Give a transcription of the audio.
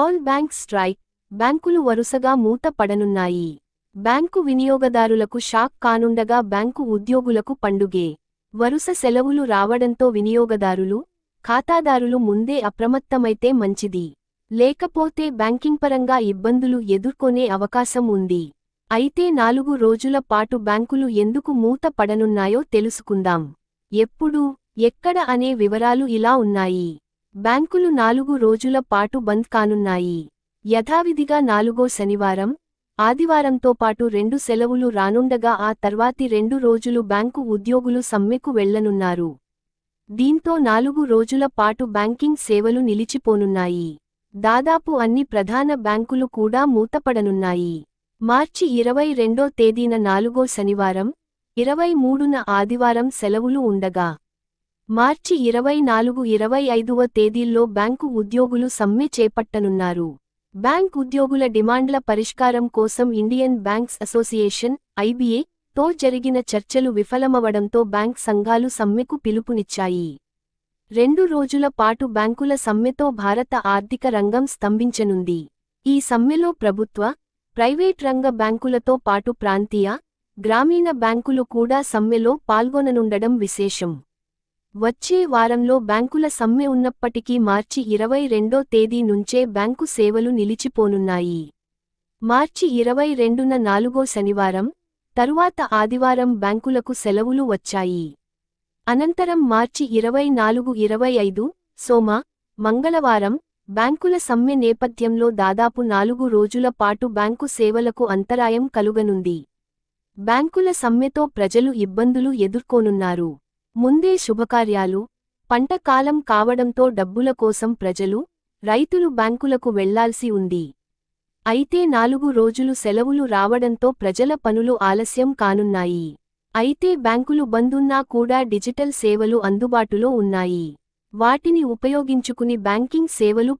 All bank strike బ్యాంకులు వరుసగా మూత పడనున్నాయి బ్యాంకు వినియోగదారులకు షాక్ కానుండగా బ్యాంకు ఉద్యోగులకు పండుగే. వరుస సెలవులు రావడంతో వినియోగదారులు ఖాతాదారులు ముందే అప్రమత్తమైతే మంచిది. లేకపోతే బ్యాంకింగ్ పరంగా ఇబ్బందులు ఎదుర్కొనే అవకాశం ఉంది. అయితే నాలుగు రోజుల పాటు బ్యాంకులు ఎందుకు మూత పడనున్నాయో తెలుసుకుందాం. ఎప్పుడు ఎక్కడ అనే వివరాలు ఇలా ఉన్నాయి. బ్యాంకులు నాలుగు రోజుల పాటు బంద్ కానున్నాయి. యథావిధిగా నాలుగో శనివారం ఆదివారంతో పాటు రెండు సెలవులు రానుండగా ఆ తర్వాతి రెండు రోజులు బ్యాంకు ఉద్యోగులు సమ్మెకు వెళ్ళనున్నారు. దీంతో నాలుగు రోజుల పాటు బ్యాంకింగ్ సేవలు నిలిచిపోనున్నాయి. దాదాపు అన్ని ప్రధాన బ్యాంకులు కూడా మూతపడనున్నాయి. మార్చి ఇరవై రెండో తేదీన నాలుగో శనివారం ఇరవై మూడున ఆదివారం సెలవులు ఉండగా మార్చి ఇరవై నాలుగు ఇరవై ఐదువ తేదీల్లో బ్యాంకు ఉద్యోగులు సమ్మె చేపట్టనున్నారు. బ్యాంక్ ఉద్యోగుల డిమాండ్ల పరిష్కారం కోసం ఇండియన్ బ్యాంక్స్ అసోసియేషన్ ఐబీఏ తో జరిగిన చర్చలు విఫలమవడంతో బ్యాంక్ సంఘాలు సమ్మెకు పిలుపునిచ్చాయి. రెండు రోజుల పాటు బ్యాంకుల సమ్మెతో భారత ఆర్థిక రంగం స్తంభించనుంది. ఈ సమ్మెలో ప్రభుత్వ ప్రైవేట్ రంగ బ్యాంకులతో పాటు ప్రాంతీయ గ్రామీణ బ్యాంకులు కూడా సమ్మెలో పాల్గొననుండడం విశేషం. వచ్చే వారంలో బ్యాంకుల సమ్మె ఉన్నప్పటికీ మార్చి ఇరవై రెండో తేదీ నుంచే బ్యాంకు సేవలు నిలిచిపోనున్నాయి. మార్చి ఇరవై రెండున నాలుగో శనివారం తరువాత ఆదివారం బ్యాంకులకు సెలవులు వచ్చాయి. అనంతరం మార్చి ఇరవై నాలుగు ఇరవై ఐదు సోమ మంగళవారం బ్యాంకుల సమ్మె నేపథ్యంలో దాదాపు నాలుగు రోజుల పాటు బ్యాంకు సేవలకు అంతరాయం కలుగనుంది. బ్యాంకుల సమ్మెతో ప్రజలు ఇబ్బందులు ఎదుర్కోనున్నారు. ముందే శుభకార్యాలు పంట కాలం కావడంతో డబ్బుల కోసం ప్రజలు రైతులు బ్యాంకులకు వెళ్ళాల్సి ఉంది. అయితే నాలుగు రోజులు సెలవులు రావడంతో ప్రజల పనులు ఆలస్యం కానున్నాయి. అయితే బ్యాంకులు బందున్నా కూడా డిజిటల్ సేవలు అందుబాటులో ఉన్నాయి. వాటిని ఉపయోగించుకుని బ్యాంకింగ్ సేవలు